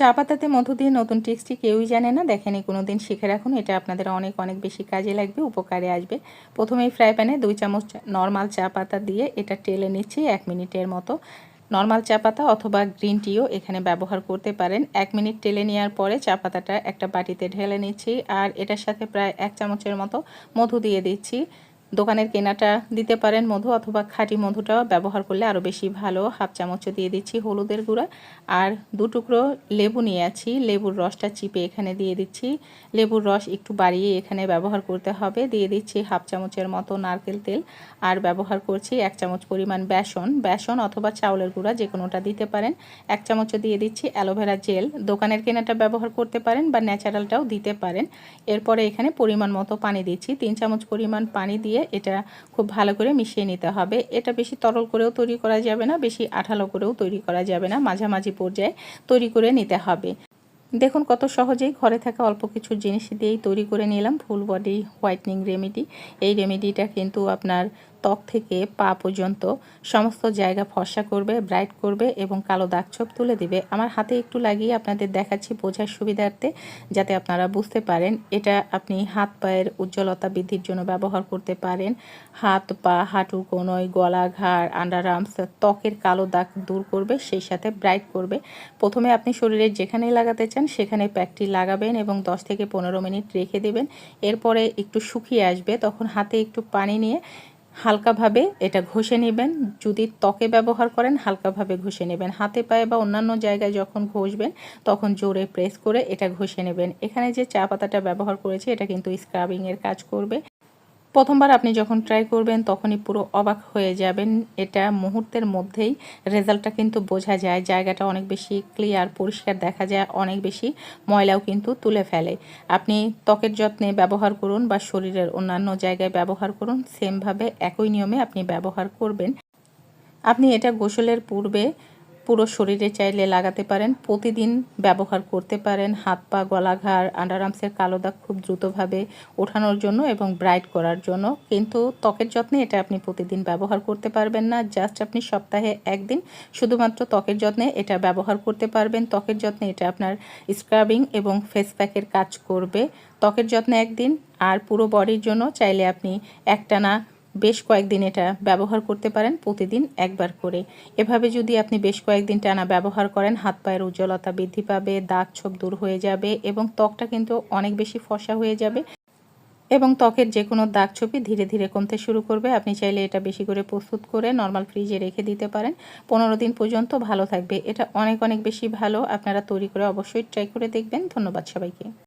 চা পাতাতে মধু দিয়ে নতুন ট্রিক্সটি কেউই জানে না, দেখেনি কোনো দিন শিখে রাখুন। এটা আপনাদের অনেক অনেক বেশি কাজে লাগবে, উপকারে আসবে। প্রথমেই ফ্রাই প্যানে দুই চামচ নর্মাল চা পাতা দিয়ে এটা টেলে নিচ্ছি এক মিনিটের মতো। নর্মাল চা পাতা অথবা গ্রিন টিও এখানে ব্যবহার করতে পারেন। এক মিনিট টেলে নেওয়ার পরে চা পাতাটা একটা বাটিতে ঢেলে নিচ্ছি। আর এটার সাথে প্রায় এক চামচের মতো মধু দিয়ে দিচ্ছি। দোকানের কেনাটা দিতে পারেন মধু অথবা খাঁটি মধুটা ব্যবহার করলে আরও বেশি ভালো। হাফ চামচ দিয়ে দিচ্ছি হলুদের গুঁড়া। আর দু টুকরো লেবু নিয়ে আছি। লেবুর রসটা চিপে এখানে দিয়ে দিচ্ছি। লেবুর রস একটু বাড়িয়ে এখানে ব্যবহার করতে হবে। দিয়ে দিচ্ছি হাফ চামচের মতো নারকেল তেল। আর ব্যবহার করছি এক চামচ পরিমাণ বেসন। বেসন অথবা চাউলের গুঁড়া যে কোনোটা দিতে পারেন। এক চামচ দিয়ে দিচ্ছি অ্যালোভেরা জেল। দোকানের কেনাটা ব্যবহার করতে পারেন বা ন্যাচারালটাও দিতে পারেন। এরপরে এখানে পরিমাণ মতো পানি দিচ্ছি। তিন চামচ পরিমাণ পানি দিয়ে এটা খুব ভালো করে মিশিয়ে নিতে হবে। এটা বেশি তরল করেও তৈরি করা যাবে না, বেশি আঠালো করেও তৈরি করা যাবে না, মাঝামাঝি পর্যায়ে তৈরি করে নিতে হবে। দেখুন কত সহজেই ঘরে থাকা অল্প কিছু জিনিস দিয়েই তৈরি করে নিলাম, ফুল বডি হোয়াইটনিং রেমেডি। এই রেমেডিটা কিন্তু আপনার ত্বক থেকে পা পর্যন্ত সমস্ত জায়গা ফর্সা করবে, ব্রাইট করবে এবং কালো দাগ ছোপ তুলে দিবে। আমার হাতে একটু লাগিয়ে আপনাদের দেখাচ্ছি বোঝার সুবিধার্থে, যাতে আপনারা বুঝতে পারেন। এটা আপনি হাত পায়ের উজ্জ্বলতা বৃদ্ধির জন্য ব্যবহার করতে পারেন। হাত, পা, হাঁটু কোনোই গলা, ঘাড় আন্ডার আর্মস ত্বকের কালো দাগ দূর করবে, সেই সাথে ব্রাইট করবে। প্রথমে আপনি শরীরের যেখানেই লাগাতে চান, সেখানে প্যাকটি লাগাবেন এবং 10 থেকে পনেরো মিনিট রেখে দেবেন। এরপরে একটু শুকিয়ে আসবে, তখন হাতে একটু পানি নিয়ে হালকাভাবে এটা ঘষে নেবেন। যদি ত্বকে ব্যবহার করেন, হালকাভাবে ঘষে নেবেন। হাতে পায়ে বা অন্যান্য জায়গায় যখন ঘষবেন, তখন জোরে প্রেস করে এটা ঘষে নেবেন। এখানে যে চা পাতাটা ব্যবহার করেছি, এটা কিন্তু স্ক্রাবিংয়ের কাজ করবে। প্রথমবার আপনি যখন ট্রাই করবেন, তখনই পুরো অবাক হয়ে যাবেন। এটা মুহূর্তের মধ্যেই রেজাল্টটা কিন্তু বোঝা যায়। জায়গাটা অনেক বেশি ক্লিয়ার পরিষ্কার দেখা যায়। অনেক বেশি ময়লাও কিন্তু তুলে ফেলে। আপনি ত্বকের যত্নে ব্যবহার করুন বা শরীরের অন্যান্য জায়গায় ব্যবহার করুন। সেমভাবে একই নিয়মে আপনি ব্যবহার করবেন। আপনি এটা গোসলের পূর্বে পুরো শরীরে চাইলে লাগাতে পারেন, প্রতিদিন ব্যবহার করতে পারেন। হাত পা গলা ঘাড় আন্ডারআর্মসের কালো দাগ খুব দ্রুতভাবে ওঠানোর জন্য এবং ব্রাইট করার জন্য। কিন্তু ত্বকের যত্নে এটা আপনি প্রতিদিন ব্যবহার করতে পারবেন না। জাস্ট আপনি সপ্তাহে একদিন শুধুমাত্র ত্বকের যত্নে এটা ব্যবহার করতে পারবেন। ত্বকের যত্নে এটা আপনার স্ক্রাবিং এবং ফেস প্যাকের কাজ করবে। ত্বকের যত্নে একদিন আর পুরো বডির জন্য চাইলে আপনি একটানা বেশ কয়েকদিন এটা ব্যবহার করতে পারেন, প্রতিদিন একবার করে। এভাবে যদি আপনি বেশ কয়েকদিন টানা ব্যবহার করেন, হাত পায়ের উজ্জ্বলতা বৃদ্ধি পাবে, দাগ ছোপ দূর হয়ে যাবে এবং ত্বকটা কিন্তু অনেক বেশি ফসা হয়ে যাবে এবং ত্বকের যে কোনো দাগ ছবি ধীরে ধীরে কমতে শুরু করবে। আপনি চাইলে এটা বেশি করে প্রস্তুত করে নর্মাল ফ্রিজে রেখে দিতে পারেন। পনেরো দিন পর্যন্ত ভালো থাকবে। এটা অনেক অনেক বেশি ভালো। আপনারা তৈরি করে অবশ্যই ট্রাই করে দেখবেন। ধন্যবাদ সবাইকে।